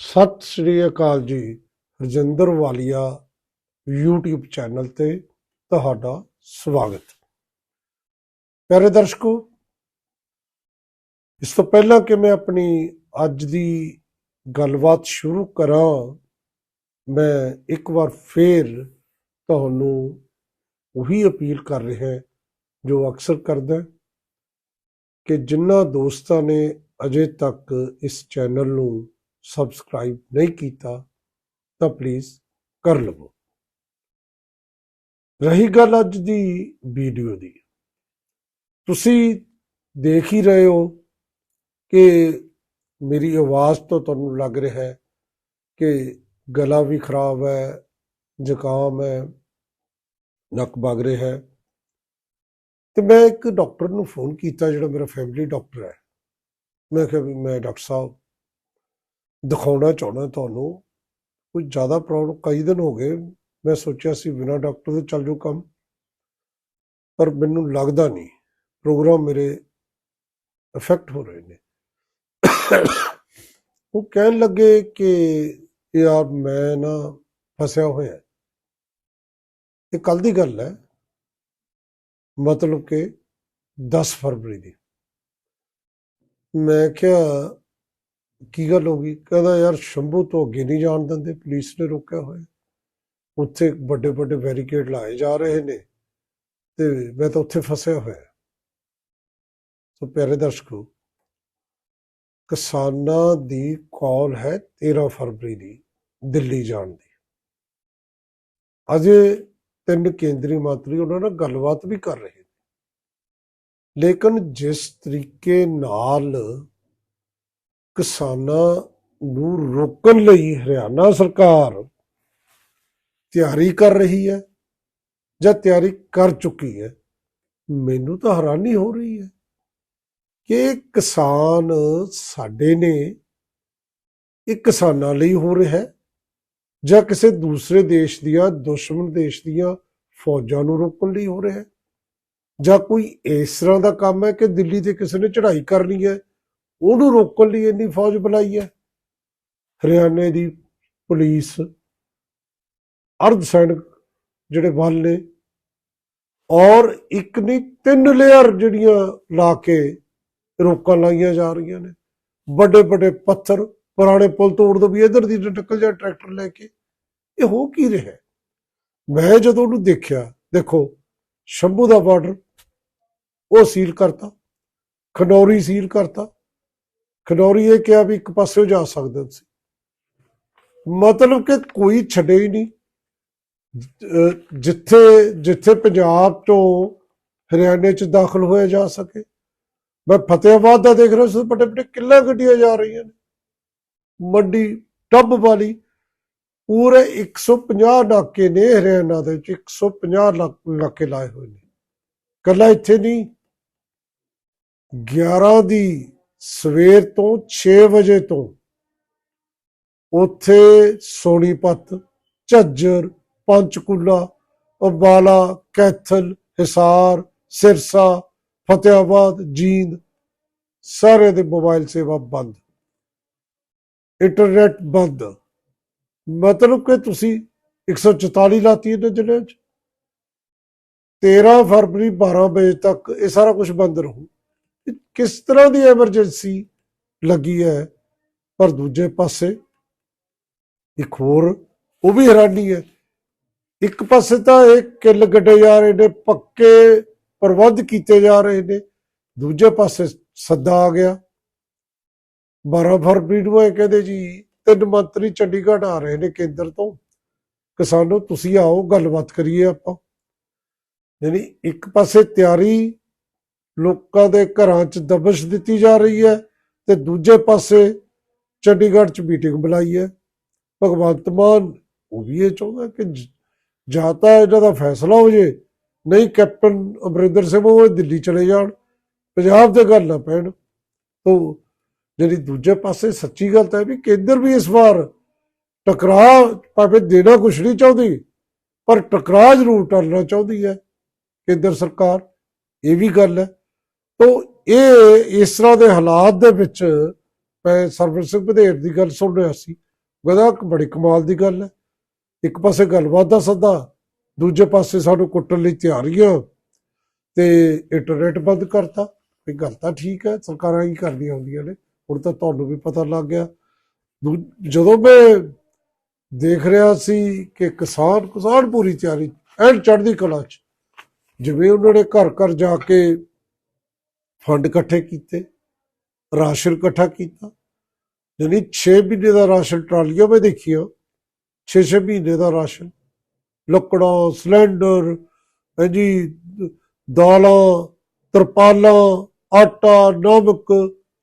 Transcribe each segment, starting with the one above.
ਸਤਿ ਸ੍ਰੀ ਅਕਾਲ ਜੀ, ਰਜਿੰਦਰ ਵਾਲੀਆ, YouTube channel ਤੇ ਤੁਹਾਡਾ ਸਵਾਗਤ। ਪਿਆਰੇ ਦਰਸ਼ਕੋ, ਇਸ ਤੋਂ ਪਹਿਲਾਂ ਕਿ ਮੈਂ ਆਪਣੀ ਅੱਜ ਦੀ ਗੱਲਬਾਤ ਸ਼ੁਰੂ ਕਰਾਂ, ਮੈਂ ਇੱਕ ਵਾਰ ਫੇਰ ਤੁਹਾਨੂੰ ਉਹੀ ਅਪੀਲ ਕਰ ਰਿਹਾ, ਜੋ ਅਕਸਰ ਕਰਦਾ ਕਿ ਜਿਨ੍ਹਾਂ ਦੋਸਤਾਂ ਨੇ ਅਜੇ ਤੱਕ ਇਸ ਚੈਨਲ ਨੂੰ ਸਬਸਕ੍ਰਾਈਬ ਨਹੀਂ ਕੀਤਾ, ਤਾਂ ਪਲੀਜ਼ ਕਰ ਲਵੋ। ਰਹੀ ਗੱਲ ਅੱਜ ਦੀ ਵੀਡੀਓ ਦੀ। ਤੁਸੀਂ ਦੇਖ ਹੀ ਰਹੇ ਹੋ ਕਿ ਮੇਰੀ ਆਵਾਜ਼ ਤੋਂ ਤੁਹਾਨੂੰ ਲੱਗ ਰਿਹਾ ਹੈ ਕਿ ਗਲਾ ਵੀ ਖਰਾਬ ਹੈ, ਜ਼ੁਕਾਮ ਹੈ, ਨੱਕ ਵਗ ਰਿਹਾ ਹੈ। ਤੇ ਮੈਂ ਇੱਕ ਡਾਕਟਰ ਨੂੰ ਫੋਨ ਕੀਤਾ, ਜਿਹੜਾ ਮੇਰਾ ਫੈਮਿਲੀ ਡਾਕਟਰ ਹੈ। ਮੈਂ ਕਿਹਾ ਵੀ ਮੈਂ ਡਾਕਟਰ ਸਾਹਿਬ ਦਿਖਾਉਣਾ ਚਾਹੁੰਦਾ ਤੁਹਾਨੂੰ। ਕੋਈ ਜ਼ਿਆਦਾ ਪ੍ਰੋਬਲਮ ਕਈ ਦਿਨ ਹੋ ਗਏ, ਮੈਂ ਸੋਚਿਆ ਸੀ ਬਿਨਾਂ ਡਾਕਟਰ ਦੇ ਚੱਲ ਜਾਊ ਕੰਮ, ਪਰ ਮੈਨੂੰ ਲੱਗਦਾ ਨਹੀਂ ਪ੍ਰੋਗਰਾਮ ਮੇਰੇ ਇਫੈਕਟ ਹੋ ਰਹੇ ਨੇ। ਉਹ ਕਹਿਣ ਲੱਗੇ ਕਿ ਯਾਰ ਮੈਂ ਨਾ ਫਸਿਆ ਹੋਇਆ। ਇਹ ਕੱਲ ਦੀ ਗੱਲ ਹੈ। ਮਤਲਬ ਕਿ 10 ਫਰਵਰੀ ਦੀ। ਮੈਂ ਕਿਹਾ ਕੀ ਗੱਲ ਹੋ ਗਈ? ਕਹਿੰਦਾ, ਯਾਰ, ਸ਼ੰਭੂ ਤੋਂ ਅੱਗੇ ਨਹੀਂ ਜਾਣ ਦਿੰਦੇ, ਪੁਲਿਸ ਨੇ ਰੋਕਿਆ ਹੋਇਆ। ਉੱਥੇ ਵੱਡੇ ਵੱਡੇ ਬੈਰੀਕੇਡ ਲਾਏ ਜਾ ਰਹੇ ਨੇ ਤੇ ਮੈਂ ਤਾਂ ਉੱਥੇ ਫਸਿਆ ਹੋਇਆ। ਸੋ ਪਿਆਰੇ ਦਰਸ਼ਕੋ, ਕਿਸਾਨਾਂ ਦੀ ਕਾਲ ਹੈ 13 ਫਰਵਰੀ ਦੀ, ਦਿੱਲੀ ਜਾਣ ਦੀ। ਅਜੇ ਤਿੰਨ ਕੇਂਦਰੀ ਮੰਤਰੀ ਉਹਨਾਂ ਨਾਲ ਗੱਲਬਾਤ ਵੀ ਕਰ ਰਹੇ ਨੇ। ਲੇਕਿਨ ਜਿਸ ਤਰੀਕੇ ਨਾਲ ਕਿਸਾਨਾਂ ਨੂੰ ਰੋਕਣ ਲਈ ਹਰਿਆਣਾ ਸਰਕਾਰ ਤਿਆਰੀ ਕਰ ਰਹੀ ਹੈ ਜਾਂ ਤਿਆਰੀ ਕਰ ਚੁੱਕੀ ਹੈ, ਮੈਨੂੰ ਤਾਂ ਹੈਰਾਨੀ ਹੋ ਰਹੀ ਹੈ ਕਿ ਕਿਸਾਨ ਸਾਡੇ ਨੇ ਇਹ ਕਿਸਾਨਾਂ ਲਈ ਹੋ ਰਿਹਾ ਹੈ ਜਾਂ ਕਿਸੇ ਦੂਸਰੇ ਦੇਸ਼ ਦੀਆਂ, ਦੁਸ਼ਮਣ ਦੇਸ਼ ਦੀਆਂ ਫੌਜਾਂ ਨੂੰ ਰੋਕਣ ਲਈ ਹੋ ਰਿਹਾ ਹੈ? ਜਾਂ ਕੋਈ ਇਸ ਤਰ੍ਹਾਂ ਦਾ ਕੰਮ ਹੈ ਕਿ ਦਿੱਲੀ ਤੇ ਕਿਸੇ ਨੇ ਚੜ੍ਹਾਈ ਕਰਨੀ ਹੈ ਉਹਨੂੰ ਰੋਕਣ ਲਈ ਇੰਨੀ ਫੌਜ ਬੁਲਾਈ ਹੈ। ਹਰਿਆਣੇ ਦੀ ਪੁਲਿਸ, ਅਰਧ ਸੈਨਿਕ ਜਿਹੜੇ ਬਲ ਨੇ, ਔਰ ਇੱਕ ਨਹੀਂ, ਤਿੰਨ ਲੇਅਰ ਜਿਹੜੀਆਂ ਲਾ ਕੇ ਰੋਕਾਂ ਲਾਈਆਂ ਜਾ ਰਹੀਆਂ ਨੇ। ਵੱਡੇ ਵੱਡੇ ਪੱਥਰ ਪੁਰਾਣੇ ਪੁਲ ਤੋੜ ਦੋ ਵੀ ਇਧਰ ਦੀ ਟੱਕਲ ਜਾਂ ਟਰੈਕਟਰ ਲੈ ਕੇ। ਇਹ ਹੋ ਕੀ ਰਿਹਾ? ਮੈਂ ਜਦੋਂ ਉਹਨੂੰ ਦੇਖਿਆ, ਦੇਖੋ, ਸ਼ੰਭੂ ਦਾ ਬਾਰਡਰ ਉਹ ਸੀਲ ਕਰਤਾ, ਖਨੌਰੀ ਸੀਲ ਕਰਤਾ ਖਨੌਰੀ ਇਹ ਕਿਹਾ ਵੀ ਇੱਕ ਪਾਸੇ ਜਾ ਸਕਦੇ ਸੀ। ਮਤਲਬ ਕਿ ਕੋਈ ਛੱਡੇ ਹੀ ਨਹੀਂ। ਜਿੱਥੇ ਜਿੱਥੇ ਪੰਜਾਬ ਤੋਂ ਹਰਿਆਣੇ ਚ ਦਾਖਲ ਹੋਇਆ ਜਾ ਸਕੇ। ਮੈਂ ਫਤਿਆਬਾਦ ਦਾ ਦੇਖ ਰਿਹਾ ਸੀ, ਵੱਡੇ ਵੱਡੇ ਕਿੱਲਾ ਗੱਡੀਆਂ ਜਾ ਰਹੀਆਂ ਨੇ। ਮੰਡੀ, ਟੱਬ ਵਾਲੀ, ਪੂਰੇ 150 ਨਾਕੇ ਨੇ ਹਰਿਆਣਾ ਦੇ ਵਿੱਚ 150 ਲੱਖ ਨਾਕੇ ਲਾਏ ਹੋਏ ਨੇ। ਕੱਲਾ ਇੱਥੇ ਨਹੀਂ। 11 ਦੀ ਸਵੇਰ ਤੋਂ 6 ਵਜੇ ਤੋਂ ਉੱਥੇ ਸੋਨੀਪਤ, ਝੱਜਰ, ਪੰਚਕੂਲਾ, ਅੰਬਾਲਾ, ਕੈਥਲ, ਹਿਸਾਰ, ਸਿਰਸਾ ਫਤਿਆਬਾਦ ਜੀਂਦ ਸਾਰੇ ਦੇ ਮੋਬਾਈਲ ਸੇਵਾ ਬੰਦ। ਇੰਟਰਨੈਟ ਬੰਦ। ਮਤਲਬ ਕਿ ਤੁਸੀਂ 144 ਲਾਤੀ ਇਹਨਾਂ ਜ਼ਿਲ੍ਹੇ 'ਚ। 13 ਫਰਵਰੀ 12 ਵਜੇ ਤੱਕ ਇਹ ਸਾਰਾ ਕੁਝ ਬੰਦ ਰਹੂ। ਇਹ ਕਿਸ ਤਰ੍ਹਾਂ ਦੀ ਐਮਰਜੈਂਸੀ ਲੱਗੀ ਹੈ? ਪਰ ਦੂਜੇ ਪਾਸੇ ਇੱਕ ਹੋਰ, ਉਹ ਵੀ ਹੈਰਾਨੀ ਹੈ। ਇੱਕ ਪਾਸੇ ਤਾਂ ਇਹ ਕਿੱਲ ਗੱਡੇ ਜਾ ਰਹੇ ਨੇ, ਪੱਕੇ ਪ੍ਰਬੰਧ ਕੀਤੇ ਜਾ ਰਹੇ ਨੇ। ਦੂਜੇ ਪਾਸੇ ਸੱਦਾ ਆ ਗਿਆ। 12 ਫਰਵਰੀ ਨੂੰ ਇਹ ਕਹਿੰਦੇ ਜੀ, ਤਿੰਨ ਮੰਤਰੀ ਚੰਡੀਗੜ੍ਹ ਆ ਰਹੇ ਨੇ ਕੇਂਦਰ ਤੋਂ। ਕਿਸਾਨੋ, ਤੁਸੀਂ ਆਓ, ਗੱਲਬਾਤ ਕਰੀਏ ਆਪਾਂ। ਯਾਨੀ ਇੱਕ ਪਾਸੇ ਤਿਆਰੀ ਲੋਕਾਂ ਦੇ ਘਰਾਂ 'ਚ ਦਬਸ਼ ਦਿੱਤੀ ਜਾ ਰਹੀ ਹੈ ਤੇ ਦੂਜੇ ਪਾਸੇ ਚੰਡੀਗੜ੍ਹ 'ਚ ਮੀਟਿੰਗ ਬੁਲਾਈ ਹੈ। ਭਗਵੰਤ ਮਾਨ ਉਹ ਵੀ ਇਹ ਚਾਹੁੰਦਾ ਕਿ ਜਾਂ ਤਾਂ ਇਹਨਾਂ ਦਾ ਫੈਸਲਾ ਹੋ ਜੇ, ਨਹੀਂ ਕੈਪਟਨ ਅਮਰਿੰਦਰ ਸਿੰਘ ਉਹ ਦਿੱਲੀ ਚਲੇ ਜਾਣ, ਪੰਜਾਬ ਦੇ ਗੱਲ ਨਾ ਪੈਣ। ਤੋ ਜਿਹੜੀ ਦੂਜੇ ਪਾਸੇ ਸੱਚੀ ਗੱਲ ਤਾਂ ਇਹ ਵੀ ਕੇਂਦਰ ਵੀ ਇਸ ਵਾਰ ਟਕਰਾਅ ਭਾਵੇਂ ਦੇਣਾ ਕੁਛ ਨਹੀਂ ਚਾਹੁੰਦੀ, ਪਰ ਟਕਰਾਅ ਜ਼ਰੂਰ ਟਲਣਾ ਚਾਹੁੰਦੀ ਹੈ ਕੇਂਦਰ ਸਰਕਾਰ। ਇਹ ਵੀ ਗੱਲ ਹੈ। ਤੋ ਇਹ ਇਸ ਤਰ੍ਹਾਂ ਦੇ ਹਾਲਾਤ ਦੇ ਵਿੱਚ ਮੈਂ ਸਰਵਰ ਸਿੰਘ ਬਧੇਰ ਦੀ ਗੱਲ ਸੁਣ ਰਿਹਾ ਸੀ। ਕਹਿੰਦਾ ਬੜੀ ਕਮਾਲ ਦੀ ਗੱਲ ਹੈ। ਇੱਕ ਪਾਸੇ ਗੱਲਬਾਤ ਦਾ ਸੱਦਾ, ਦੂਜੇ ਪਾਸੇ ਸਾਨੂੰ ਕੁੱਟਣ ਲਈ ਤਿਆਰੀਆਂ ਤੇ ਇੰਟਰਨੈਟ ਬੰਦ ਕਰਤਾ। ਇਹ ਗੱਲ ਤਾਂ ਠੀਕ ਹੈ, ਸਰਕਾਰਾਂ ਹੀ ਕਰਦੀਆਂ ਹੁੰਦੀਆਂ ਨੇ। ਹੁਣ ਤਾਂ ਤੁਹਾਨੂੰ ਵੀ ਪਤਾ ਲੱਗ ਗਿਆ। ਜਦੋਂ ਮੈਂ ਦੇਖ ਰਿਹਾ ਸੀ ਕਿ ਕਿਸਾਨ ਕਿਸਾਨ ਪੂਰੀ ਤਿਆਰੀ ਐਨ ਚੜ੍ਹਦੀ ਕਲਾ ਚ, ਜਿਵੇਂ ਉਹਨਾਂ ਨੇ ਘਰ ਘਰ ਜਾ ਕੇ ਫੰਡ ਇਕੱਠੇ ਕੀਤੇ, ਰਾਸ਼ਨ ਇਕੱਠਾ ਕੀਤਾ। ਯਾਨੀ 6 ਮਹੀਨੇ ਦਾ ਰਾਸ਼ਨ ਟਰਾਲੀਆਂ ਮੈਂ ਦੇਖੀਆਂ 6-6 ਮਹੀਨੇ ਦਾ ਰਾਸ਼ਨ। ਲੱਕੜਾਂ, ਸਿਲੰਡਰ ਜੀ, ਦਾਲਾਂ, ਤਰਪਾਲਾਂ, ਆਟਾ, ਨਮਕ,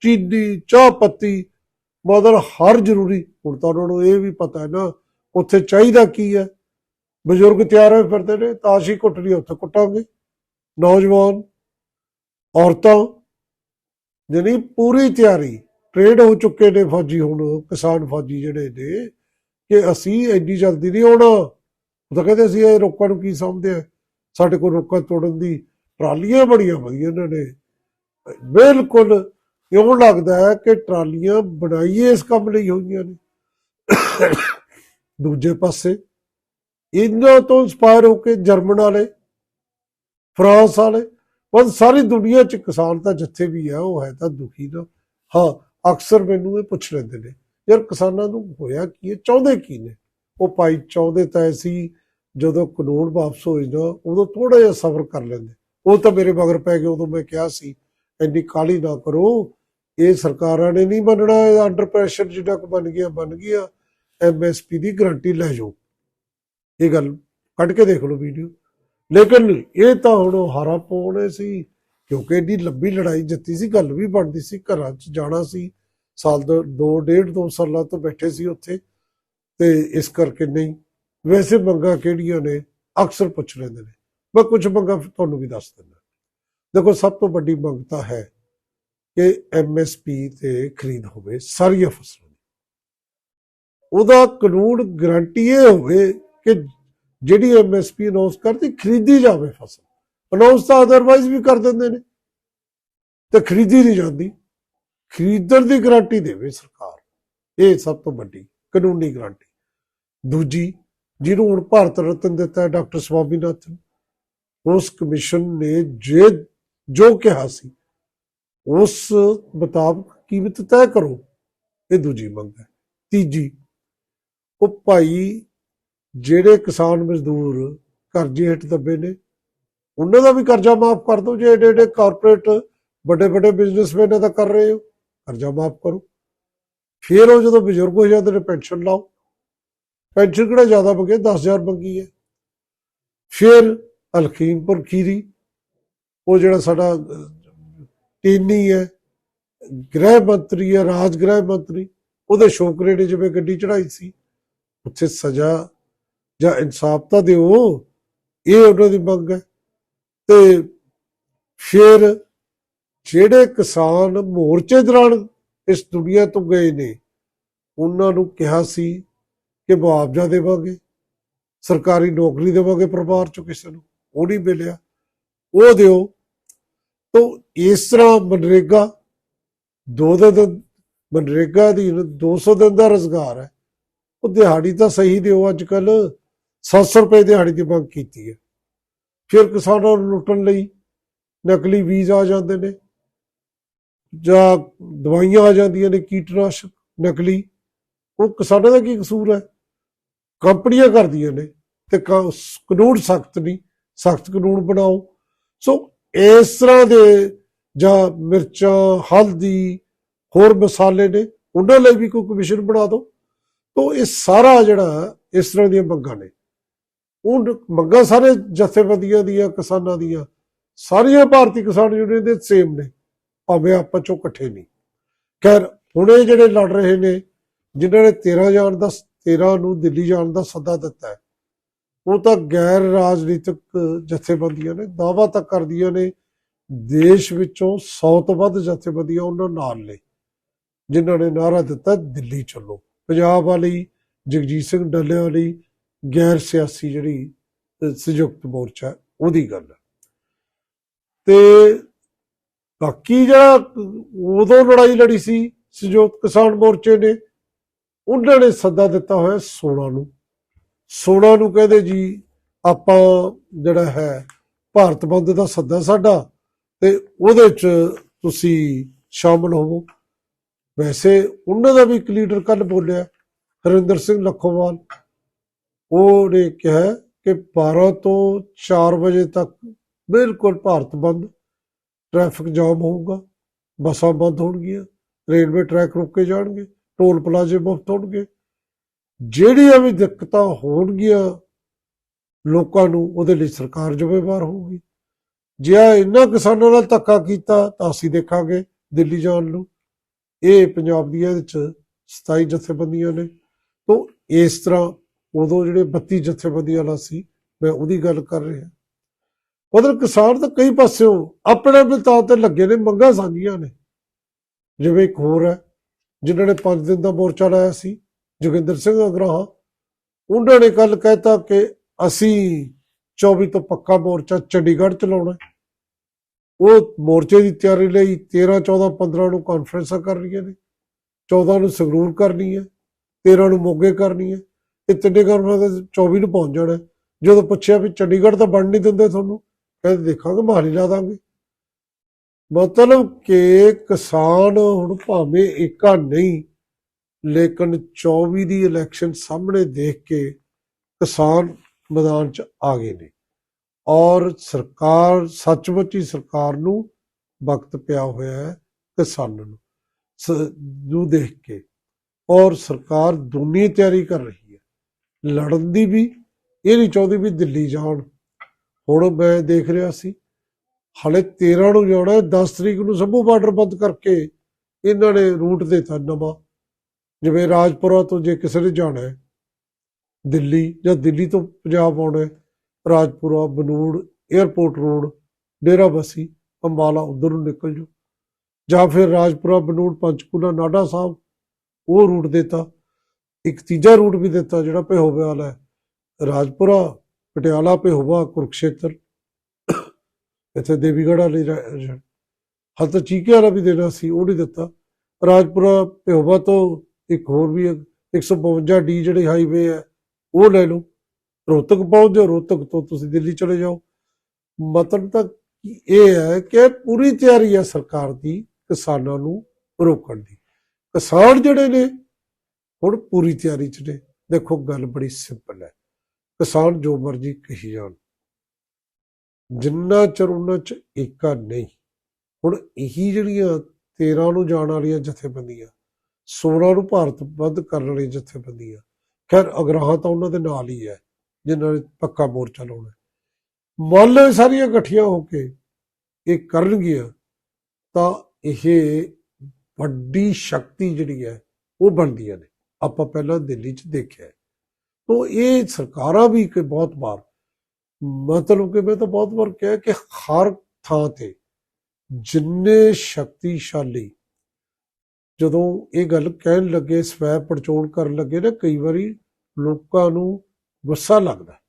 ਚੀਨੀ, ਚਾਹ ਪੱਤੀ। ਮਤਲਬ ਹਰ ਜ਼ਰੂਰੀ, ਹੁਣ ਤਾਂ ਉਹਨਾਂ ਨੂੰ ਇਹ ਵੀ ਪਤਾ ਹੈ ਨਾ, ਉੱਥੇ ਚਾਹੀਦਾ ਕੀ ਹੈ। ਬਜ਼ੁਰਗ ਤਿਆਰ ਹੋਏ ਫਿਰਦੇ ਨੇ, ਤਾਂ ਅਸੀਂ ਕੁੱਟਣੀ ਉੱਥੇ ਕੁੱਟਾਂਗੇ। ਨੌਜਵਾਨ ਔਰਤਾਂ ਜਾਣੀ ਪੂਰੀ ਤਿਆਰੀ ਟ੍ਰੇਡ ਹੋ ਚੁੱਕੇ ਨੇ ਫੌਜੀ ਹੁਣ, ਕਿਸਾਨ ਫੌਜੀ ਜਿਹੜੇ ਨੇ, ਕਿ ਅਸੀਂ ਐਡੀ ਜਲਦੀ ਨਹੀਂ ਆਉਣਾ। ਉਹ ਤਾਂ ਕਹਿੰਦੇ ਅਸੀਂ ਇਹ ਰੋਕਾਂ ਨੂੰ ਕੀ ਸਮਝਦੇ ਆ? ਸਾਡੇ ਕੋਲ ਰੋਕਾਂ ਤੋੜਨ ਦੀ ਟਰਾਲੀਆਂ ਬੜੀਆਂ ਵਧੀਆ ਇਹਨਾਂ ਨੇ। ਬਿਲਕੁਲ ਇਉਂ ਲੱਗਦਾ ਹੈ ਕਿ ਟਰਾਲੀਆਂ ਬਣਾਈਏ ਇਸ ਕੰਮ ਲਈ ਹੋਈਆਂ ਨੇ। ਦੂਜੇ ਪਾਸੇ ਇਹਨਾਂ ਤੋਂ ਇੰਸਪਾਇਰ ਹੋ ਕੇ ਜਰਮਨ ਵਾਲੇ, ਫਰਾਂਸ ਵਾਲੇ ਬਸ ਸਾਰੀ ਦੁਨੀਆ 'ਚ ਕਿਸਾਨ ਤਾਂ ਜਿੱਥੇ ਵੀ ਆ, ਉਹ ਹੈ ਤਾਂ ਦੁਖੀ ਨਾ। ਹਾਂ, ਅਕਸਰ ਮੈਨੂੰ ਇਹ ਪੁੱਛ ਲੈਂਦੇ ਨੇ, ਯਾਰ ਕਿਸਾਨਾਂ ਨੂੰ ਹੋਇਆ ਕੀ ਹੈ? ਚਾਹੁੰਦੇ ਕੀ ਨੇ? ਉਹ ਭਾਈ ਚਾਹੁੰਦੇ ਤਾਂ ਐ ਜਦੋਂ ਕਾਨੂੰਨ ਵਾਪਸ ਹੋਏ ਨਾ, ਉਦੋਂ ਥੋੜਾ ਜਿਹਾ ਸਬਰ ਕਰ ਲੈਂਦੇ। ਉਹ ਤਾਂ ਮੇਰੇ ਮਗਰ ਪੈ ਗਏ, ਉਦੋਂ ਮੈਂ ਕਿਹਾ ਸੀ, ਇੰਨੀ ਕਾਲੀ ਨਾ ਕਰੋ। ਇਹ ਸਰਕਾਰਾਂ ਨੇ ਨਹੀਂ ਮੰਨਣਾ ਅੰਡਰ ਪ੍ਰੈਸ਼ਰ ਜਿੰਨਾ ਕੁ ਬਣ ਗਿਆ ਬਣ ਗਿਆ। ਐਮਐਸਪੀ ਦੀ ਗਾਰੰਟੀ ਲੈ ਜਾਓ। ਇਹ ਗੱਲ ਕੱਢ ਕੇ ਦੇਖ ਲਓ ਵੀਡੀਓ। ਲੇਕਿਨ ਇਹ ਤਾਂ ਹੁਣ ਹਾਰਾ ਪਾਉਣੇ ਸੀ, ਕਿਉਂਕਿ ਏਡੀ ਲੰਬੀ ਲੜਾਈ ਜਿੱਤੀ ਸੀ, ਗੱਲ ਵੀ ਬਣਦੀ ਸੀ, ਘਰਾਂ 'ਚ ਜਾਣਾ ਸੀ। ਸਾਲ ਦੋ ਦੋ, ਡੇਢ, ਦੋ ਸਾਲਾਂ ਤੋਂ ਬੈਠੇ ਸੀ ਉੱਥੇ, ਤੇ ਇਸ ਕਰਕੇ ਨਹੀਂ। ਵੈਸੇ ਮੰਗਾ ਕਿਹੜੀਆਂ ਨੇ? ਅਕਸਰ ਪੁੱਛ ਲੈਂਦੇ ਨੇ। ਮੈਂ ਕੁਝ ਮੰਗਾ ਤੁਹਾਨੂੰ ਵੀ ਦੱਸ ਦਿੰਦਾ। ਦੇਖੋ, ਸਭ ਤੋਂ ਵੱਡੀ ਮੰਗ ਤਾਂ ਹੈ ਕਿ ਐਮਐਸਪੀ ਤੇ ਖਰੀਦ ਹੋਵੇ, ਸਾਰੀਆਂ ਫਸਲਾਂ ਦੀ। ਉਹਦਾ ਕਾਨੂੰਨ ਗਰੰਟੀ ਇਹ ਹੋਵੇ ਕਿ ਜਿਹੜੀ ਐਮਐਸਪੀ ਅਨਾਉਂਸ ਕਰਦੀ, ਖਰੀਦੀ ਜਾਵੇ ਫਸਲ। ਅਨਾਉਂਸ ਤਾਂ ਅਦਰਵਾਈਜ਼ ਵੀ ਕਰ ਦਿੰਦੇ ਨੇ। ਤੇ ਖਰੀਦੀ ਨਹੀਂ ਜਾਂਦੀ। ਖਰੀਦਣ ਦੀ ਗਾਰੰਟੀ ਦੇਵੇ ਸਰਕਾਰ। ਇਹ ਸਭ ਤੋਂ ਵੱਡੀ ਕਾਨੂੰਨੀ ਗਾਰੰਟੀ ਦੂਜੀ, ਜਿਹਨੂੰ ਹੁਣ ਭਾਰਤ ਰਤਨ ਦਿੱਤਾ ਹੈ ਡਾਕਟਰ ਸਵਾਮੀਨਾਥਨ, ਉਸ ਕਮਿਸ਼ਨ ਨੇ ਜੇ, ਜੋ ਕਿਹਾ ਸੀ, ਉਸ ਮੁਤਾਬਕ ਕੀਮਤ ਤੈਅ ਕਰੋ। ਇਹ ਦੂਜੀ ਮੰਗ ਹੈ। ਤੀਜੀ, ਉਹ ਭਾਈ ਜਿਹੜੇ ਕਿਸਾਨ ਮਜ਼ਦੂਰ ਕਰਜ਼ੇ ਹੇਠ ਦੱਬੇ ਨੇ ਉਹਨਾਂ ਦਾ ਵੀ ਕਰਜ਼ਾ ਮਾਫ ਕਰ ਦਿਓ ਜੇ ਏਡੇ ਏਡੇ ਕਾਰਪੋਰੇਟ ਵੱਡੇ ਵੱਡੇ ਬਿਜ਼ਨਸਮੈਨ ਦਾ ਕਰ ਰਹੇ ਹੋ ਕਰਜ਼ਾ ਮਾਫ ਕਰੋ। ਫਿਰ ਉਹ ਜਦੋਂ ਬਜ਼ੁਰਗ ਹੋ ਜਾਂਦੇ ਨੇ ਪੈਨਸ਼ਨ ਲਾਓ। ਪੈਨਸ਼ਨ ਕਿਹੜਾ ਜ਼ਿਆਦਾ ਮੰਗੇ? 10000 ਮੰਗੀ ਹੈ। ਫਿਰ ਅਲਖੀਮਪੁਰ ਖੀਰੀ ਉਹ ਜਿਹੜਾ ਸਾਡਾ ਅਹ, ਟੀਨੀ ਹੈ ਗ੍ਰਹਿ ਮੰਤਰੀ ਹੈ ਰਾਜ ਗ੍ਰਹਿ ਮੰਤਰੀ ਉਹਦੇ ਛੋਕਰੇ ਨੇ ਜਿਵੇਂ ਗੱਡੀ ਚੜਾਈ ਸੀ ਉੱਥੇ ਸਜ਼ਾ ਜਾਂ ਇਨਸਾਫ ਤਾਂ ਦਿਓ, ਇਹ ਉਹਨਾਂ ਦੀ ਮੰਗ ਹੈ। ਤੇ ਫਿਰ ਜਿਹੜੇ ਕਿਸਾਨ ਮੋਰਚੇ ਦੌਰਾਨ ਇਸ ਦੁਨੀਆ ਤੋਂ ਗਏ ਨੇ, ਉਹਨਾਂ ਨੂੰ ਕਿਹਾ ਸੀ ਕਿ ਮੁਆਵਜ਼ਾ ਦੇਵਾਂਗੇ, ਸਰਕਾਰੀ ਨੌਕਰੀ ਦੇਵਾਂਗੇ ਪਰਿਵਾਰ ਚੋਂ ਕਿਸੇ ਨੂੰ, ਉਹ ਨਹੀਂ ਮਿਲਿਆ। ਉਹ ਦਿਓ। ਤੋ ਇਸ ਤਰ੍ਹਾਂ ਮਨਰੇਗਾ ਦੋ ਦੋ ਦਿਨ, ਮਨਰੇਗਾ ਦੀ 200 ਦਿਨ ਦਾ ਰੋਜ਼ਗਾਰ ਹੈ, ਉਹ ਦਿਹਾੜੀ ਤਾਂ ਸਹੀ ਦਿਓ ਅੱਜ ਕੱਲ 700 ਰੁਪਏ ਦਿਹਾੜੀ ਦੀ ਮੰਗ ਕੀਤੀ ਹੈ। ਫਿਰ ਕਿਸਾਨਾਂ ਨੂੰ ਲੁੱਟਣ ਲਈ ਨਕਲੀ ਬੀਜ ਆ ਜਾਂਦੇ ਨੇ, ਜਾਂ ਦਵਾਈਆਂ ਆ ਜਾਂਦੀਆਂ ਨੇ, ਕੀਟਨਾਸ਼ਕ, ਨਕਲੀ। ਉਹ ਕਿਸਾਨਾਂ ਦਾ ਕੀ ਕਸੂਰ ਹੈ? ਕੰਪਨੀਆਂ ਕਰਦੀਆਂ ਨੇ ਤੇ ਕਾਨੂੰਨ ਸਖਤ ਨਹੀਂ, ਸਖਤ ਕਾਨੂੰਨ ਬਣਾਓ। ਸੋ ਇਸ ਤਰ੍ਹਾਂ ਦੇ ਜਾਂ ਮਿਰਚਾਂ, ਹਲਦੀ, ਹੋਰ ਮਸਾਲੇ ਨੇ, ਉਹਨਾਂ ਲਈ ਵੀ ਕੋਈ ਕਮਿਸ਼ਨ ਬਣਾ ਦਿਓ। ਤੋ ਇਹ ਸਾਰਾ ਜਿਹੜਾ ਇਸ ਤਰ੍ਹਾਂ ਦੀਆਂ ਮੰਗਾਂ ਨੇ। ਉਹ ਮੰਗਾਂ ਸਾਰੇ ਜਥੇਬੰਦੀਆਂ ਦੀਆਂ, ਕਿਸਾਨਾਂ ਦੀਆਂ, ਸਾਰੀਆਂ ਭਾਰਤੀ ਕਿਸਾਨ ਯੂਨੀਅਨ ਦੇ ਸੇਮ ਨੇ, ਭਾਵੇਂ ਆਪਾਂ ਚੋਂ ਇਕੱਠੇ ਨਹੀਂ। ਖੈਰ, ਹੁਣੇ ਜਿਹੜੇ ਲੜ ਰਹੇ ਨੇ, ਜਿਨ੍ਹਾਂ ਨੇ 13 ਜਾਣ ਦਾ 13 ਨੂੰ ਦਿੱਲੀ ਜਾਣ ਦਾ ਸੱਦਾ ਦਿੱਤਾ ਹੈ, ਉਹ ਤਾਂ ਗੈਰ ਰਾਜਨੀਤਿਕ ਜਥੇਬੰਦੀਆਂ ਨੇ, ਦਾਅਵਾ ਤਾਂ ਕਰਦੀਆਂ ਨੇ, ਦੇਸ਼ ਵਿੱਚੋਂ 100 ਤੋਂ ਵੱਧ ਜਥੇਬੰਦੀਆਂ ਉਹਨਾਂ ਨਾਲ ਨੇ, ਜਿਨ੍ਹਾਂ ਨੇ ਨਾਰਾ ਦਿੱਤਾ ਦਿੱਲੀ ਚੱਲੋ। ਪੰਜਾਬ ਵਾਲੀ, ਜਗਜੀਤ ਸਿੰਘ ਡੱਲੇ ਵਾਲੀ ਗੈਰ ਸਿਆਸੀ ਜਿਹੜੀ ਸੰਯੁਕਤ ਮੋਰਚਾ, ਉਹਦੀ ਗੱਲ ਤੇ ਬਾਕੀ ਜਿਹੜਾ, ਉਦੋਂ ਲੜਾਈ ਲੜੀ ਸੀ, ਸੰਯੁਕਤ ਕਿਸਾਨ ਮੋਰਚੇ ਨੇ, ਉਹਨਾਂ ਨੇ ਸੱਦਾ ਦਿੱਤਾ ਹੋਇਆ 16 ਨੂੰ। 16 ਨੂੰ ਕਹਿੰਦੇ ਜੀ, ਆਪਾਂ ਜਿਹੜਾ ਹੈ, ਭਾਰਤ ਬੰਦ ਦਾ ਸੱਦਾ ਸਾਡਾ, ਤੇ ਉਹਦੇ ਚ ਤੁਸੀਂ ਸ਼ਾਮਲ ਹੋਵੋ। ਵੈਸੇ ਉਹਨਾਂ ਦਾ ਵੀ ਇੱਕ ਲੀਡਰ ਕੱਲ ਬੋਲਿਆ, ਹਰਿੰਦਰ ਸਿੰਘ ਲੱਖੋਵਾਲ। ਉਹਨੇ ਕਿਹਾ ਕਿ 12 ਤੋਂ 4 ਵਜੇ ਤੱਕ ਬਿਲਕੁਲ ਭਾਰਤ ਬੰਦ ਟ੍ਰੈਫਿਕ ਜਾਮ ਹੋਊਗਾ, ਬੱਸਾਂ ਬੰਦ ਹੋਣਗੀਆਂ, ਰੇਲਵੇ ਟਰੈਕ ਰੋਕੇ ਜਾਣਗੇ ਟੋਲ ਪਲਾਜ਼ੇ ਮੁਫਤ ਹੋਣਗੇ। ਜਿਹੜੀਆਂ ਵੀ ਦਿੱਕਤਾਂ ਹੋਣਗੀਆਂ, ਲੋਕਾਂ ਨੂੰ ਉਹਦੇ ਲਈ ਸਰਕਾਰ ਜ਼ਿੰਮੇਵਾਰ ਹੋਊਗੀ। ਜੇ ਆ ਇਹਨਾਂ ਕਿਸਾਨਾਂ ਨਾਲ ਧੱਕਾ ਕੀਤਾ, ਤਾਂ ਅਸੀਂ ਦੇਖਾਂਗੇ ਦਿੱਲੀ ਜਾਣ ਨੂੰ। ਇਹ ਪੰਜਾਬ ਦੀਆਂ ਇਹਦੇ ਚ 27 ਜਥੇਬੰਦੀਆਂ ਨੇ। ਤੋਂ ਇਸ ਤਰ੍ਹਾਂ ਉਦੋਂ ਜਿਹੜੇ 32 ਜਥੇਬੰਦੀ ਵਾਲਾ ਸੀ, ਮੈਂ ਉਹਦੀ ਗੱਲ ਕਰ ਰਿਹਾ। ਮਤਲਬ ਕਿਸਾਨ ਤਾਂ ਕਈ ਪਾਸਿਓਂ ਆਪਣੇ ਆਪਣੇ ਤੌਰ ਤੇ ਲੱਗੇ ਨੇ, ਮੰਗਾਂ ਸਾਂਝੀਆਂ ਨੇ। ਜਿਵੇਂ ਇੱਕ ਹੋਰ ਹੈ, ਜਿਨ੍ਹਾਂ ਨੇ 5 ਦਿਨ ਦਾ ਮੋਰਚਾ ਲਾਇਆ ਸੀ, ਜੋਗਿੰਦਰ ਸਿੰਘ ਅਗਰਾਹਾ। ਉਹਨਾਂ ਨੇ ਕੱਲ ਕਹਿਤਾ ਕਿ ਅਸੀਂ 24 ਤੋਂ ਪੱਕਾ ਮੋਰਚਾ ਚੰਡੀਗੜ੍ਹ ਚਲਾਉਣਾ ਉਹ ਮੋਰਚੇ ਦੀ ਤਿਆਰੀ ਲਈ 13 14 15 ਨੂੰ ਕਾਨਫਰੰਸਾਂ ਕਰ ਰਹੀਆਂ ਨੇ। 14 ਨੂੰ ਸੰਗਰੂਰ ਕਰਨੀ ਹੈ 13 ਨੂੰ ਮੋਗੇ ਕਰਨੀ ਹੈ। ਇਹ ਚੰਡੀਗੜ੍ਹ ਕਾਨਫਰੰਸਾਂ 24 ਨੂੰ ਪਹੁੰਚ ਜਾਣਾ। ਜਦੋਂ ਪੁੱਛਿਆ ਵੀ ਚੰਡੀਗੜ੍ਹ ਤਾਂ ਬਣ ਨਹੀਂ ਦਿੰਦੇ ਤੁਹਾਨੂੰ, ਕਹਿੰਦੇ ਦੇਖਾਂਗੇ ਮਹਾਲੀ ਲਾ ਦਾਂਗੇ। ਮਤਲਬ ਕਿ ਕਿਸਾਨ ਹੁਣ ਭਾਵੇਂ ਏਕਾ ਨਹੀਂ, ਲੇਕਿਨ 24 ਦੀ ਇਲੈਕਸ਼ਨ ਸਾਹਮਣੇ ਦੇਖ ਕੇ ਕਿਸਾਨ ਮੈਦਾਨ 'ਚ ਆ ਗਏ ਨੇ। ਔਰ ਸਰਕਾਰ, ਸੱਚਮੁੱਚ ਹੀ ਸਰਕਾਰ ਨੂੰ ਵਕਤ ਪਿਆ ਹੋਇਆ ਹੈ ਕਿਸਾਨਾਂ ਨੂੰ ਨੂੰ ਦੇਖ ਕੇ। ਔਰ ਸਰਕਾਰ ਦੋਨੀ ਤਿਆਰੀ ਕਰ ਰਹੀ ਲੜਨ ਦੀ ਵੀ ਇਹ ਨਹੀਂ ਚਾਹੁੰਦੀ ਵੀ ਦਿੱਲੀ ਜਾਣ। ਹੁਣ ਮੈਂ ਦੇਖ ਰਿਹਾ ਸੀ ਹਲੇ 13 ਨੂੰ ਜਾਣਾ ਹੈ, 10 ਤਰੀਕ ਨੂੰ ਸਭੂ ਬਾਰਡਰ ਬੰਦ ਕਰਕੇ ਇਹਨਾਂ ਨੇ ਰੂਟ ਦਿੱਤਾ ਨਵਾਂ। ਜਿਵੇਂ ਰਾਜਪੁਰਾ ਤੋਂ ਜੇ ਕਿਸੇ ਨੇ ਜਾਣਾ ਹੈ ਦਿੱਲੀ ਜਾਂ ਦਿੱਲੀ ਤੋਂ ਪੰਜਾਬ ਆਉਣਾ ਹੈ ਰਾਜਪੁਰਾ ਬਨੂੜ 에ਅਰਪੋਰਟ ਰੋਡ ਡੇਰਾ ਬਸੀ ਅੰਬਾਲਾ ਉਧਰ ਨੂੰ ਨਿਕਲ ਜਾਓ। ਜਾਂ ਫਿਰ ਰਾਜਪੁਰਾ ਬਨੂੜ ਪੰਚਕੂਲਾ ਨਾਡਾ ਸਾਹਿਬ ਉਹ ਰੂਟ ਦਿੱਤਾ ਇੱਕ ਤੀਜਾ ਰੂਟ ਵੀ ਦਿੱਤਾ ਜਿਹੜਾ ਪਿਹੋਵੇ ਵਾਲਾ ਹੈ ਰਾਜਪੁਰਾ ਪਟਿਆਲਾ ਪਿਹੋਵਾ ਕੁਰਕਸ਼ੇਤਰ ਇੱਥੇ ਦੇਵੀਗੜ੍ਹ ਵਾਲੀ ਹਲ ਚੀਕੇ ਵਾਲਾ ਵੀ ਦੇਣਾ ਸੀ ਉਹ ਨਹੀਂ ਦਿੱਤਾ। ਰਾਜਪੁਰਾ ਪਿਹੋਵਾ ਤੋਂ ਇੱਕ ਹੋਰ ਵੀ ਹੈ, 152 ਡੀ ਜਿਹੜੇ ਹਾਈਵੇ ਹੈ ਉਹ ਲੈ ਲਓ। ਰੋਹਤਕ ਪਹੁੰਚ ਜਾਓ ਰੋਹਤਕ ਤੋਂ ਤੁਸੀਂ ਦਿੱਲੀ ਚਲੇ ਜਾਓ। ਮਤਲਬ ਤਾਂ ਇਹ ਹੈ ਕਿ ਪੂਰੀ ਤਿਆਰੀ ਹੈ ਸਰਕਾਰ ਦੀ ਕਿਸਾਨਾਂ ਨੂੰ ਰੋਕਣ ਦੀ। ਕਿਸਾਨ ਜਿਹੜੇ ਨੇ ਹੁਣ ਪੂਰੀ ਤਿਆਰੀ 'ਚ ਨੇ। ਦੇਖੋ, ਗੱਲ ਬੜੀ ਸਿੰਪਲ ਹੈ। ਕਿਸਾਨ ਜੋ ਮਰਜ਼ੀ ਕਹੀ ਜਾਣ। ਜਿੰਨਾ ਚਿਰ ਉਹਨਾਂ 'ਚ ਏਕਾ ਨਹੀਂ, ਹੁਣ ਇਹੀ ਜਿਹੜੀਆਂ 13 ਨੂੰ ਜਾਣ ਵਾਲੀਆਂ ਜਥੇਬੰਦੀਆਂ 16 ਨੂੰ ਭਾਰਤ ਬੰਦ ਕਰਨ ਵਾਲੀਆਂ ਜਥੇਬੰਦੀਆਂ, ਖੈਰ ਅਗਰਾਹਾਂ ਤਾਂ ਉਹਨਾਂ ਦੇ ਨਾਲ ਹੀ ਹੈ, ਜਿਨ੍ਹਾਂ ਨੇ ਪੱਕਾ ਮੋਰਚਾ ਲਾਉਣਾ ਹੈ। ਮੰਨ ਲਓ ਸਾਰੀਆਂ ਇਕੱਠੀਆਂ ਹੋ ਕੇ ਇਹ ਕਰਨਗੀਆਂ, ਤਾਂ ਇਹ ਵੱਡੀ ਸ਼ਕਤੀ ਜਿਹੜੀ ਹੈ, ਉਹ ਬਣਦੀਆਂ ਨੇ। ਆਪਾਂ ਪਹਿਲਾਂ ਦਿੱਲੀ 'ਚ ਦੇਖਿਆ ਹੈ। ਇਹ ਸਰਕਾਰਾਂ ਵੀ ਕਿ ਬਹੁਤ ਵਾਰ ਮਤਲਬ ਕਿ ਮੈਂ ਤਾਂ ਬਹੁਤ ਵਾਰ ਕਿਹਾ ਕਿ ਹਰ ਥਾਂ ਤੇ ਜਿੰਨੇ ਸ਼ਕਤੀਸ਼ਾਲੀ ਜਦੋਂ ਇਹ ਗੱਲ ਕਹਿਣ ਲੱਗੇ, ਸਵੈ ਪੜਚੋਣ ਕਰਨ ਲੱਗੇ ਨਾ, ਕਈ ਵਾਰੀ ਲੋਕਾਂ ਨੂੰ ਗੁੱਸਾ ਲੱਗਦਾ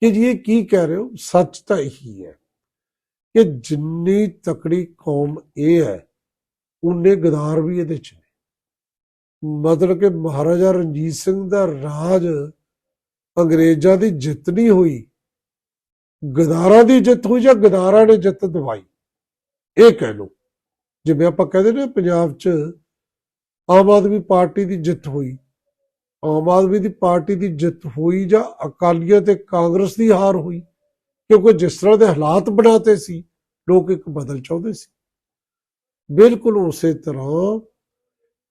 ਕਿ ਜੀ ਇਹ ਕੀ ਕਹਿ ਰਹੇ ਹੋ ਸੱਚ ਤਾਂ ਇਹੀ ਹੈ ਕਿ ਜਿੰਨੀ ਤਕੜੀ ਕੌਮ ਇਹ ਹੈ ਉਨੇ ਗਦਾਰ ਵੀ ਇਹਦੇ ਚ ਮਤਲਬ ਕਿ ਮਹਾਰਾਜਾ ਰਣਜੀਤ ਸਿੰਘ ਦਾ ਰਾਜ ਅੰਗਰੇਜ਼ਾਂ ਦੀ ਜਿੱਤ ਨਹੀਂ ਹੋਈ। ਗਦਾਰਾਂ ਦੀ ਜਿੱਤ ਹੋਈ ਜਾਂ ਗਦਾਰਾਂ ਨੇ ਜਿੱਤ ਦਵਾਈ? ਇਹ ਕਹਿ ਲਓ। ਜਿਵੇਂ ਆਪਾਂ ਕਹਿੰਦੇ ਨੇ ਪੰਜਾਬ 'ਚ ਆਮ ਆਦਮੀ ਪਾਰਟੀ ਦੀ ਜਿੱਤ ਹੋਈ। ਆਮ ਆਦਮੀ ਦੀ ਪਾਰਟੀ ਦੀ ਜਿੱਤ ਹੋਈ ਜਾਂ ਅਕਾਲੀਆਂ ਤੇ ਕਾਂਗਰਸ ਦੀ ਹਾਰ ਹੋਈ। ਕਿਉਂਕਿ ਜਿਸ ਤਰ੍ਹਾਂ ਦੇ ਹਾਲਾਤ ਬਣਾਤੇ ਸੀ, ਲੋਕ ਇੱਕ ਬਦਲ ਚਾਹੁੰਦੇ ਸੀ। ਬਿਲਕੁਲ ਉਸੇ ਤਰ੍ਹਾਂ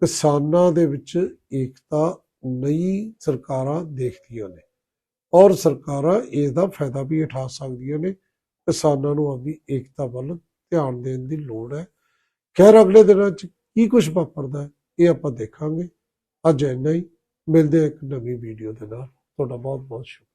ਕਿਸਾਨਾਂ ਦੇ ਵਿੱਚ ਏਕਤਾ ਨਹੀਂ ਸਰਕਾਰਾਂ ਦੇਖਦੀਆਂ ਨੇ। ਔਰ ਸਰਕਾਰਾਂ ਇਸ ਦਾ ਫਾਇਦਾ ਵੀ ਉਠਾ ਸਕਦੀਆਂ ਨੇ। ਕਿਸਾਨਾਂ ਨੂੰ ਆਪਣੀ ਏਕਤਾ ਵੱਲ ਧਿਆਨ ਦੇਣ ਦੀ ਲੋੜ ਹੈ। ਖੈਰ, ਅਗਲੇ ਦਿਨਾਂ 'ਚ ਕੀ ਕੁਝ ਵਾਪਰਦਾ ਹੈ, ਇਹ ਆਪਾਂ ਦੇਖਾਂਗੇ। ਅੱਜ ਇੰਨਾ ਹੀ। ਮਿਲਦੇ ਹਾਂ ਇੱਕ ਨਵੀਂ ਵੀਡੀਓ ਦੇ ਨਾਲ। ਤੁਹਾਡਾ ਬਹੁਤ ਬਹੁਤ ਸ਼ੁਕਰੀਆ।